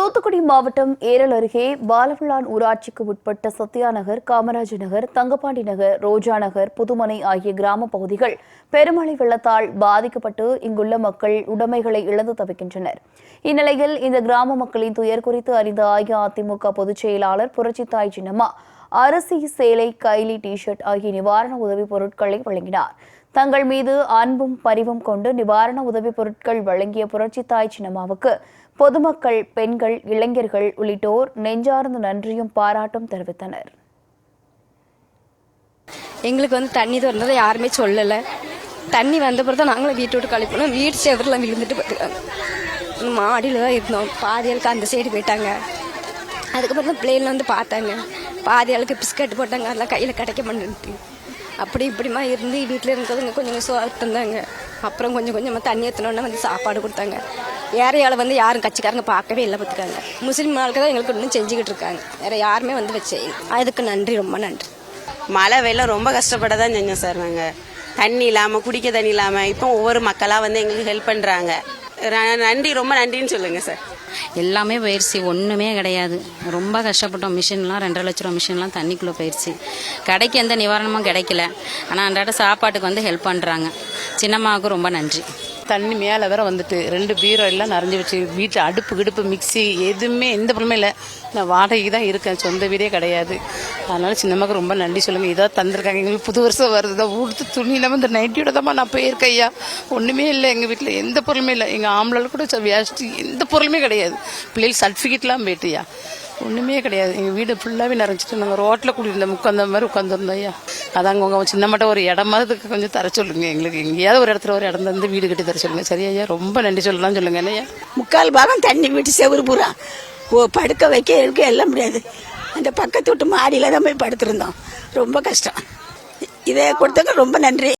தூத்துக்குடி மாவட்டம் ஏரல் அருகே பாலவிழான் ஊராட்சிக்கு உட்பட்ட சத்யா நகர் காமராஜ் நகர் தங்கப்பாண்டி நகர் ரோஜா நகர் புதுமனை ஆகிய கிராம பகுதிகள் பெருமழை வெள்ளத்தால் பாதிக்கப்பட்டு இங்குள்ள மக்கள் உடைமைகளை இழந்து தவிக்கின்றனர். இந்நிலையில் இந்த கிராம மக்களின் துயர் குறித்து அறிந்த அஇஅதிமுக பொதுச் செயலாளர் புரட்சித்தாய் சின்னம்மா அரிசி சேலை கைலி டி ஷர்ட் ஆகிய நிவாரண உதவிப் பொருட்களை வழங்கினார். தங்கள் மீது அன்பும் பரிவும் கொண்டு நிவாரண உதவிப் பொருட்கள் வழங்கிய புரட்சித்தாய் சின்னம்மாவுக்கு பொதுமக்கள் பெண்கள் இளைஞர்கள் உள்ளிட்டோர் நெஞ்சார்ந்த நன்றியும் பாராட்டும் தெரிவித்தனர். எங்களுக்கு வந்து தண்ணி திறந்ததை யாருமே சொல்லலை. தண்ணி வந்த பிறகு தான் நாங்களும் வீட்டு விட்டு கழிப்போம் வீட்டு செவரெலாம் விழுந்துட்டு பார்த்துக்காங்க மாடியில் தான் இருந்தோம். பாதியலுக்கு அந்த சைடு போயிட்டாங்க. அதுக்கப்புறம் தான் பிள்ளைகள் வந்து பார்த்தாங்க. பாதி ஆளுக்கு பிஸ்கட் போட்டாங்க. அதெல்லாம் கையில் கிடைக்க மாட்டேன்ட்டு அப்படி இப்படிமா இருந்து வீட்டில் இருக்கிறவங்க கொஞ்சம் சோறு தந்தாங்க அப்புறம் கொஞ்சம் கொஞ்சமாக தண்ணி ஏற்றினோடனே வந்து சாப்பாடு கொடுத்தாங்க. ஏறையால வந்து யாரும் கட்சிக்காரங்க பார்க்கவே இல்லை பார்த்துக்காங்க. முஸ்லீம் ஆளுக்கு தான் எங்களுக்கு இன்னும் செஞ்சுக்கிட்டு இருக்காங்க. வேற யாருமே வந்து வச்சு அதுக்கு நன்றி ரொம்ப நன்றி. மழை வெள்ளம் ரொம்ப கஷ்டப்பட தான் செஞ்சோம் சார் நாங்கள் தண்ணி இல்லாமல் குடிக்க தண்ணி இல்லாமல் இப்போ ஒவ்வொரு மக்களாக வந்து எங்களுக்கு ஹெல்ப் பண்ணுறாங்க நன்றி ரொம்ப நன்றின்னு சொல்லுங்கள் சார். எல்லாமே போயிடுச்சு. ஒன்றுமே கிடையாது. ரொம்ப கஷ்டப்பட்டோம். மிஷின்லாம் ரெண்டரை லட்ச ரூபா மிஷின்லாம் தண்ணிக்குள்ளே போயிடுச்சு. கடைக்கு எந்த நிவாரணமும் கிடைக்கல. ஆனால் அன்றாட சாப்பாட்டுக்கு வந்து ஹெல்ப் பண்ணுறாங்க சின்னம்மாவுக்கு ரொம்ப நன்றி. தண்ணி மேலே வேற வந்துட்டு ரெண்டு பீரோ எல்லாம் நிறைஞ்சு வச்சு வீட்டில் அடுப்பு கிடுப்பு மிக்சி எதுவுமே எந்த பொருளுமே இல்லை. நான் வாடகைக்கு தான் இருக்கேன். சொந்த வீடே கிடையாது. அதனால சின்னம்மாக்கு ரொம்ப நன்றி சொல்லுங்க. இதாக தந்திருக்காங்க. எங்களுக்கு புது வருஷம் வருது. தான் உடுத்து துணி இல்லாமல் இந்த நைட்டியோட தான் நான் போயிருக்கேன் ஐயா. ஒன்றுமே இல்லை எங்கள் வீட்டில். எந்த பொருளுமே இல்லை. எங்கள் ஆம்பளால் கூட வேஸ்ட்டு எந்த பொருளுமே கிடையாது. பிள்ளைகள் சர்டிஃபிகேட்லாம் போயிட்டுயா ஒன்றுமே கிடையாது. எங்கள் வீடு ஃபுல்லாகவே நிறைஞ்சிட்டு நாங்கள் ரோட்டில் குடியிருந்தோம் உட்காந்த மாதிரி உட்காந்துருந்தோம் ஐயா. அதாங்க உங்கள் சின்ன மட்டும் ஒரு இடமாதுக்கு கொஞ்சம் தர சொல்லுங்க. எங்களுக்கு எங்கேயாவது ஒரு இடத்துல ஒரு இடம் தந்து வீடு கட்டி தர சொல்லுங்க. சரியா ஐயா ரொம்ப நன்றி சொல்லலாம் சொல்லுங்க. ஐயா? முக்கால் பாகம் தண்ணி வீட்டு செவுரு பூரா. ஓ படுக்க வைக்க இருக்க. எல்லாம் முடியாது. அந்த பக்கத்து வீட்டு மாடியில் தான் போய் படுத்திருந்தோம். ரொம்ப கஷ்டம். இதை கொடுத்ததுக்கு ரொம்ப நன்றி.